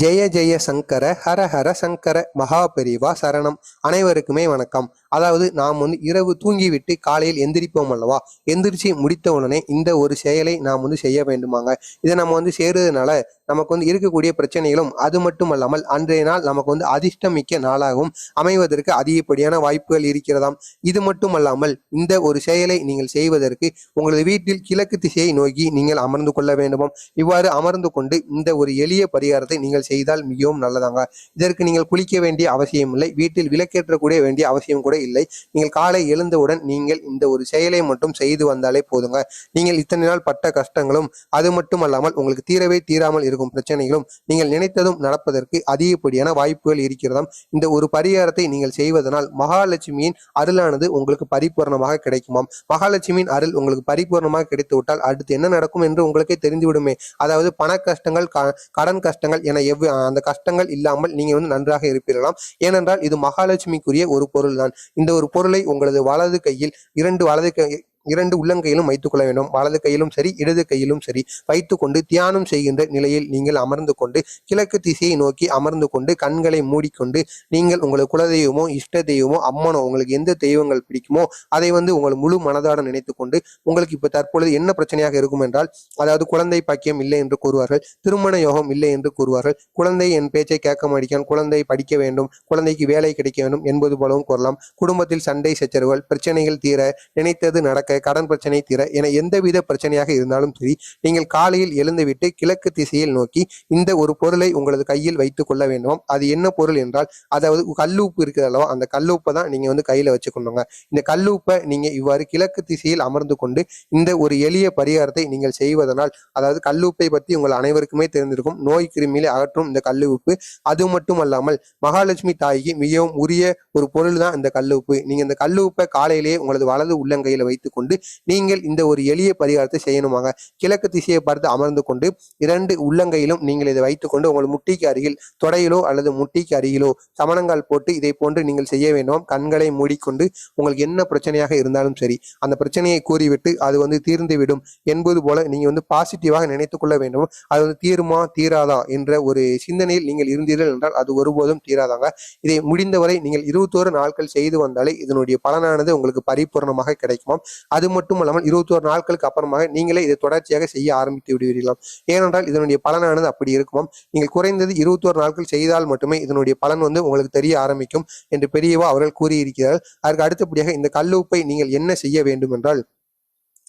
ஜெய ஜெய சங்கர ஹர ஹர சங்கர மகா பெரிவா சரணம். அனைவருக்குமே வணக்கம். அதாவது நாம் வந்து இரவு தூங்கிவிட்டு காலையில் எந்திரிப்போம் அல்லவா? எந்திரிச்சு முடித்த உடனே இந்த ஒரு செயலை நாம் வந்து செய்ய வேண்டுமாங்க. இதை நம்ம வந்து சேருறதுனால நமக்கு வந்து இருக்கக்கூடிய பிரச்சனைகளும் அது மட்டும் அல்லாமல் அன்றைய நாள் நமக்கு வந்து அதிர்ஷ்டம் மிக்க நாளாகவும் அமைவதற்கு அதிகப்படியான வாய்ப்புகள் இருக்கிறதாம். இது மட்டும் அல்லாமல் இந்த ஒரு செயலை நீங்கள் செய்வதற்கு உங்களது வீட்டில் கிழக்கு திசையை நோக்கி நீங்கள் அமர்ந்து கொள்ள வேண்டுமாம். இவ்வாறு அமர்ந்து கொண்டு இந்த ஒரு எளிய பரிகாரத்தை நீங்கள் செய்தால் மிகவும் நல்லதாங்க. இதற்கு நீங்கள் குளிக்க வேண்டிய அவசியம் இல்லை. வீட்டில் விளக்கேற்றக்கூடிய வேண்டிய அவசியம் கூட இல்லை. நீங்கள் காலை எழுந்தவுடன் நீங்கள் இந்த ஒரு செயலை மட்டும் செய்து வந்தாலே போதுங்க. நீங்கள் இத்தனை நாள் பட்ட கஷ்டங்களும் அது மட்டும் அல்லாமல் உங்களுக்கு தீரவே தீராமல் இருக்கும் பிரச்சனைகளும் நீங்கள் நினைத்ததும் நடப்பதற்கு அதிகப்படியான வாய்ப்புகள் இருக்கிறதாம். இந்த ஒரு பரிகாரத்தை நீங்கள் செய்வதனால் மகாலட்சுமியின் அருளானது உங்களுக்கு பரிபூர்ணமாக கிடைக்குமாம். மகாலட்சுமியின் அருள் உங்களுக்கு பரிபூர்ணமாக கிடைத்து விட்டால் அடுத்து என்ன நடக்கும் என்று உங்களுக்கே தெரிந்துவிடுமே. அதாவது பண கஷ்டங்கள் க- கடன் கஷ்டங்கள் என எவ் அந்த கஷ்டங்கள் இல்லாமல் நீங்கள் வந்து நன்றாக இருப்பீர்களாம். ஏனென்றால் இது மகாலட்சுமிக்குரிய ஒரு பொருள் தான் இந்த ஒரு பொருளை உங்களது வலது கையில் இரண்டு வலது கை இரண்டு உள்ளங்கையிலும் வைத்துக் கொள்ள வேண்டும். வலது கையிலும் சரி இடது கையிலும் சரி. வைத்துக்கொண்டு தியானம் செய்கின்ற நிலையில் நீங்கள் அமர்ந்து கொண்டு கிழக்கு திசையை நோக்கி அமர்ந்து கொண்டு கண்களை மூடிக்கொண்டு நீங்கள் உங்களுக்கு குலதெய்வமோ இஷ்ட தெய்வமோ அம்மனோ உங்களுக்கு எந்த தெய்வங்கள் பிடிக்குமோ அதை வந்து உங்கள் முழு மனதார நினைத்துக் கொண்டு உங்களுக்கு இப்ப தற்பொழுது என்ன பிரச்சனையாக இருக்கும் என்றால் அதாவது குழந்தை பாக்கியம் இல்லை என்று கூறுவார்கள் திருமண யோகம் இல்லை என்று கூறுவார்கள் குழந்தை என் பேச்சை கேட்க மாட்டேன் குழந்தை படிக்க வேண்டும் குழந்தைக்கு வேலை கிடைக்க வேண்டும் என்பது போலவும் கூறலாம். குடும்பத்தில் சண்டை சச்சரவுகள் பிரச்சனைகள் தீர நினைத்தது நடக்க கடன் பிரச்சனை தீர என எந்தவித பிரச்சனையாக இருந்தாலும் சரி நீங்கள் காலையில் எழுந்துவிட்டு கிழக்கு திசையில் நோக்கி இந்த ஒரு பொருளை உங்களது கையில் வைத்துக் கொள்ள வேண்டும் அது என்ன பொருள் என்றால் அதாவது கல்லூப்பு இருக்குது அல்லவா அந்த கல்லூப்பை தான் நீங்க வந்து கையில வச்சுக்கணுங்க. இந்த கல்லூப்பை நீங்க இவ்வாறு கிழக்கு திசையில் அமர்ந்து கொண்டு இந்த ஒரு எளிய பரிகாரத்தை நீங்கள் செய்வதனால் அதாவது கல்லூப்பை பற்றி உங்கள் அனைவருக்குமே தெரிந்திருக்கும் நோய் கிருமியிலே அகற்றும் இந்த கல்லு உப்பு அது மட்டும் அல்லாமல் மகாலட்சுமி தாய்க்கு மிகவும் உரிய ஒரு பொருள் தான் இந்த கல்லு உப்பு நீங்க இந்த கல்லூப்பை காலையிலேயே உங்களது வலது உள்ளங்கையில வைத்துக்கொண்டு கொண்டு நீங்கள் இந்த ஒரு எளிய பரிகாரத்தை செய்யணுமாங்க. கிழக்கு திசையை பார்த்து அமர்ந்து கொண்டு இரண்டு உள்ளங்கையிலும் நீங்கள் இதை வைத்துக்கொண்டு உங்கள் முட்டிக்கு அருகில் தொடையிலோ அல்லது முட்டிக்கு அருகிலோ சமணங்கால் போட்டு இதை போன்று நீங்கள் செய்ய வேண்டும். கண்களை மூடிக்கொண்டு உங்களுக்கு என்ன பிரச்சனையாக இருந்தாலும் சரி அந்த பிரச்சனையை கூறிவிட்டு அது வந்து தீர்ந்துவிடும் என்பது போல நீங்கள் வந்து பாசிட்டிவாக நினைத்து கொள்ள வேண்டும். அது வந்து தீருமா தீராதா என்ற ஒரு சிந்தனையில் நீங்கள் இருந்தீர்கள் என்றால் அது ஒருபோதும் தீராதாங்க. இதை முடிந்தவரை நீங்கள் இருபத்தோரு நாட்கள் செய்து வந்தாலே இதனுடைய பலனானது உங்களுக்கு பரிபூர்ணமாக கிடைக்குமாம். அது மட்டும் இல்லாமல் இருபத்தோரு நாட்களுக்கு அப்புறமாக நீங்களே இதை தொடர்ச்சியாக செய்ய ஆரம்பித்து விடுவீர்களாம் ஏனென்றால் இதனுடைய பலனானது அப்படி இருக்குமாம் நீங்கள் குறைந்தது இருபத்தோரு நாட்கள் செய்தால் மட்டுமே இதனுடைய பலன் வந்து உங்களுக்கு தெரிய ஆரம்பிக்கும் என்று பெரியவா அவர்கள் கூறியிருக்கிறார்கள் அதற்கு அடுத்தபடியாக இந்த கல்லுப்பை நீங்கள் என்ன செய்ய வேண்டும் என்றால்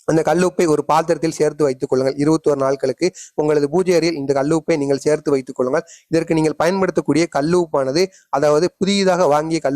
அந்த கல்லுப்பை ஒரு பாத்திரத்தில் சேர்த்து வைத்துக் கொள்ளுங்கள். இருபத்தோரு நாட்களுக்கு உங்களது பூஜை அறையில் இந்த கல்லுப்பை நீங்கள் சேர்த்து வைத்துக் கொள்ளுங்கள். இதற்கு நீங்கள் பயன்படுத்தக்கூடிய கல்லுப்பானது அதாவது புதியதாக வாங்கிய கல்